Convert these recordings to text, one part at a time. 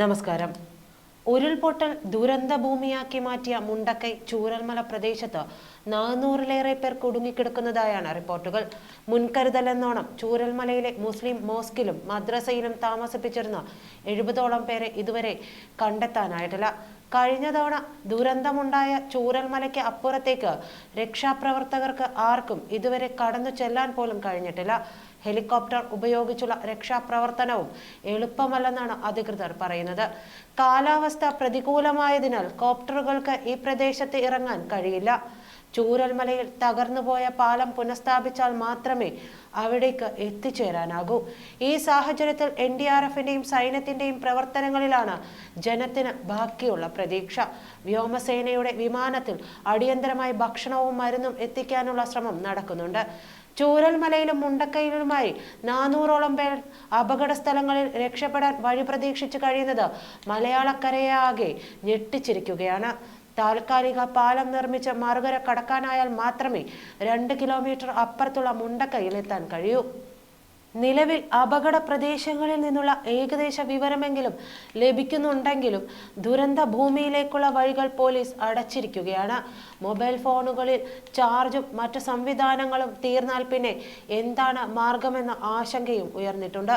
നമസ്കാരം. ഉരുൾപൊട്ടൽ ദുരന്ത ഭൂമിയാക്കി മാറ്റിയ മുണ്ടക്കൈ ചൂരൽമല പ്രദേശത്ത് നാനൂറിലേറെ പേർ കുടുങ്ങിക്കിടക്കുന്നതായാണ് റിപ്പോർട്ടുകൾ. മുൻകരുതലെന്നോണം ചൂരൽമലയിലെ മുസ്ലിം മോസ്കിലും മദ്രസയിലും താമസിപ്പിച്ചിരുന്ന എഴുപതോളം പേരെ ഇതുവരെ കണ്ടെത്താനായിട്ടില്ല. കഴിഞ്ഞ തവണ ദുരന്തമുണ്ടായ ചൂരൽമലയ്ക്ക് അപ്പുറത്തേക്ക് രക്ഷാപ്രവർത്തകർക്ക് ആർക്കും ഇതുവരെ കടന്നു ചെല്ലാൻ പോലും കഴിഞ്ഞിട്ടില്ല. ഹെലികോപ്റ്റർ ഉപയോഗിച്ചുള്ള രക്ഷാപ്രവർത്തനവും എളുപ്പമല്ലെന്നാണ് അധികൃതർ പറയുന്നത്. കാലാവസ്ഥ പ്രതികൂലമായതിനാൽ കോപ്റ്ററുകൾക്ക് ഈ പ്രദേശത്ത് ഇറങ്ങാൻ കഴിയില്ല. ചൂരൽമലയിൽ തകർന്നുപോയ പാലം പുനഃസ്ഥാപിച്ചാൽ മാത്രമേ അവിടേക്ക് എത്തിച്ചേരാനാകൂ. ഈ സാഹചര്യത്തിൽ എൻ ഡി ആർ എഫിന്റെയും സൈന്യത്തിന്റെയും പ്രവർത്തനങ്ങളിലാണ് ജനത്തിന് ബാക്കിയുള്ള പ്രതീക്ഷ. വ്യോമസേനയുടെ വിമാനത്തിൽ അടിയന്തരമായി ഭക്ഷണവും മരുന്നും എത്തിക്കാനുള്ള ശ്രമം നടക്കുന്നുണ്ട്. ചൂരൽമലയിലും മുണ്ടക്കയിലുമായി നാനൂറോളം പേർ അപകട സ്ഥലങ്ങളിൽ രക്ഷപ്പെടാൻ വഴി പ്രതീക്ഷിച്ചു കഴിയുന്നത് മലയാളക്കരയാകെ ഞെട്ടിച്ചിരിക്കുകയാണ്. താൽക്കാലിക പാലം നിർമ്മിച്ച് മറുകര കടക്കാനായാൽ മാത്രമേ രണ്ട് കിലോമീറ്റർ അപ്പുറത്തുള്ള മുണ്ടക്കയിൽ എത്താൻ കഴിയൂ. നിലവിൽ അപകട പ്രദേശങ്ങളിൽ നിന്നുള്ള ഏകദേശ വിവരമെങ്കിലും ലഭിക്കുന്നുണ്ടെങ്കിലും ദുരന്ത ഭൂമിയിലേക്കുള്ള വഴികൾ പോലീസ് അടച്ചിരിക്കുകയാണ്. മൊബൈൽ ഫോണുകളിൽ ചാർജും മറ്റു സംവിധാനങ്ങളും തീർന്നാൽ പിന്നെ എന്താണ് മാർഗമെന്ന ആശങ്കയും ഉയർന്നിട്ടുണ്ട്.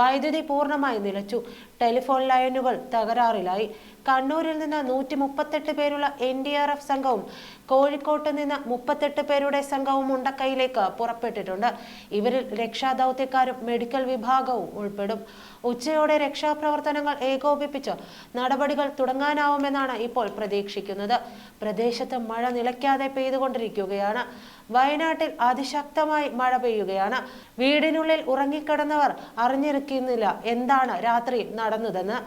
വൈദ്യുതി പൂർണമായി നിലച്ചു. ടെലിഫോൺ ലൈനുകൾ തകരാറിലായി. കണ്ണൂരിൽ നിന്ന് നൂറ്റി മുപ്പത്തെട്ട് പേരുള്ള എൻ ഡി ആർ എഫ് സംഘവും കോഴിക്കോട്ട് നിന്ന് മുപ്പത്തെട്ട് പേരുടെ സംഘവും മുണ്ടക്കൈയിലേക്ക് പുറപ്പെട്ടിട്ടുണ്ട്. ഇവരിൽ രക്ഷാദൗത്യക്കാരും മെഡിക്കൽ വിഭാഗവും ഉൾപ്പെടും. ഉച്ചയോടെ രക്ഷാപ്രവർത്തനങ്ങൾ ഏകോപിപ്പിച്ച് നടപടികൾ തുടങ്ങാനാവുമെന്നാണ് ഇപ്പോൾ പ്രതീക്ഷിക്കുന്നത്. പ്രദേശത്ത് മഴ നിലയ്ക്കാതെ പെയ്തുകൊണ്ടിരിക്കുകയാണ്. വയനാട്ടിൽ അതിശക്തമായി മഴ പെയ്യുകയാണ്. വീടിനുള്ളിൽ ഉറങ്ങിക്കിടന്നവർ അറിഞ്ഞിരിക്കുന്നില്ല എന്താണ് രാത്രി നടന്നതെന്ന്.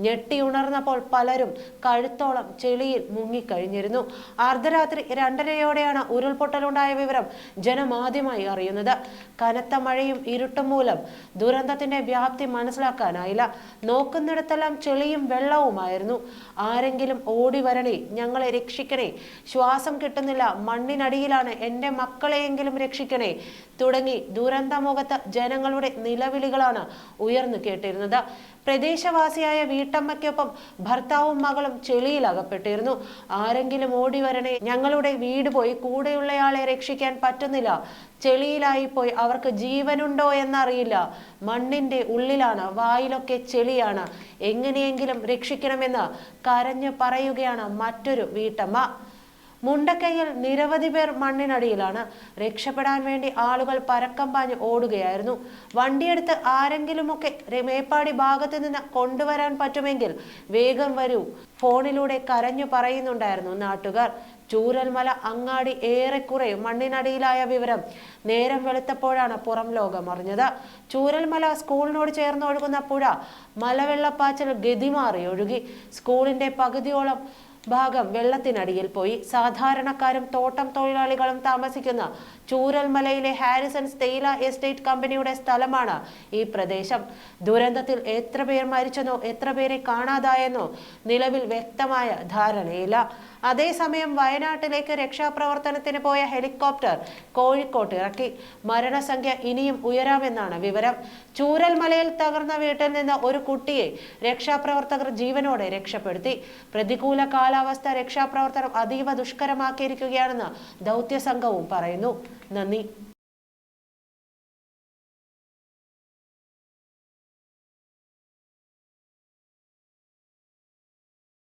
ഞെട്ടി ഉണർന്നപ്പോൾ പലരും കഴുത്തോളം ചെളിയിൽ മുങ്ങിക്കഴിഞ്ഞിരുന്നു. അർദ്ധരാത്രി രണ്ടരയോടെയാണ് ഉരുൾപൊട്ടലുണ്ടായ വിവരം ജനമാദ്യമായി അറിയുന്നത്. കനത്ത മഴയും ഇരുട്ടും മൂലം ദുരന്തത്തിന്റെ വ്യാപ്തി മനസ്സിലാക്കാനായില്ല. നോക്കുന്നിടത്തെല്ലാം ചെളിയും വെള്ളവുമായിരുന്നു. ആരെങ്കിലും ഓടി വരണേ ഞങ്ങളെ രക്ഷിക്കണേ. ശ്വാസം കിട്ടുന്നില്ല മണ്ണിനടിയിലാണ് എന്റെ മക്കളെയെങ്കിലും രക്ഷിക്കണേ. തുടങ്ങി ദുരന്തമുഖത്ത് ജനങ്ങളുടെ നിലവിളികളാണ് ഉയർന്നു കേട്ടിരുന്നത്. പ്രദേശവാസിയായ വീട്ടമ്മയ്ക്കൊപ്പം ഭർത്താവും മകളും ചെളിയിൽ അകപ്പെട്ടിരുന്നു. ആരെങ്കിലും ഓടി വരണേ ഞങ്ങളുടെ വീട് പോയി കൂടെയുള്ളയാളെ രക്ഷിക്കാൻ പറ്റുന്നില്ല. ചെളിയിലായി പോയി അവർക്ക് ജീവനുണ്ടോ എന്നറിയില്ല. മണ്ണിന്റെ ഉള്ളിലാണ് വായിലൊക്കെ ചെളിയാണ്. എങ്ങനെയെങ്കിലും രക്ഷിക്കണമെന്ന് കരഞ്ഞു പറയുകയാണ് മറ്റൊരു വീട്ടമ്മ. മുണ്ടക്കൈയിൽ നിരവധി പേർ മണ്ണിനടിയിലാണ്. രക്ഷപ്പെടാൻ വേണ്ടി ആളുകൾ പരക്കം പാഞ്ഞ് ഓടുകയായിരുന്നു. വണ്ടിയെടുത്ത് ആരെങ്കിലുമൊക്കെ മേപ്പാടി ഭാഗത്ത് നിന്ന് കൊണ്ടുവരാൻ പറ്റുമെങ്കിൽ വേഗം വരൂ. ഫോണിലൂടെ കരഞ്ഞു പറയുന്നുണ്ടായിരുന്നു നാട്ടുകാർ. ചൂരൽമല അങ്ങാടി ഏറെക്കുറെ മണ്ണിനടിയിലായ വിവരം നേരം വെളുത്തപ്പോഴാണ് പുറം ലോകം അറിഞ്ഞത്. ചൂരൽമല സ്കൂളിനോട് ചേർന്ന് ഒഴുകുന്ന പുഴ മലവെള്ളപ്പാച്ചൽ ഗതിമാറി ഒഴുകി. സ്കൂളിന്റെ പകുതിയോളം ഭാഗം വെള്ളത്തിനടിയിൽ പോയി. സാധാരണക്കാരും തോട്ടം തൊഴിലാളികളും താമസിക്കുന്ന. ചൂരൽമലയിലെ ഹാരിസൺസ് തേയില എസ്റ്റേറ്റ് കമ്പനിയുടെ സ്ഥലമാണ് ഈ പ്രദേശം. ദുരന്തത്തിൽ എത്ര പേർ മരിച്ചെന്നോ എത്ര പേരെ കാണാതായെന്നോ നിലവിൽ വ്യക്തമായ ധാരണയില്ല. അതേസമയം വയനാട്ടിലേക്ക് രക്ഷാപ്രവർത്തനത്തിന് പോയ ഹെലികോപ്റ്റർ കോഴിക്കോട്ട് ഇറക്കി. മരണസംഖ്യ ഇനിയും ഉയരാമെന്നാണ് വിവരം. ചൂരൽമലയിൽ തകർന്ന വീട്ടിൽ നിന്ന് ഒരു കുട്ടിയെ രക്ഷാപ്രവർത്തകർ ജീവനോടെ രക്ഷപ്പെടുത്തി. പ്രതികൂല കാലാവസ്ഥ രക്ഷാപ്രവർത്തനം അതീവ ദുഷ്കരമാക്കിയിരിക്കുകയാണെന്ന് ദൗത്യസംഘവും പറയുന്നു. നന്ദി.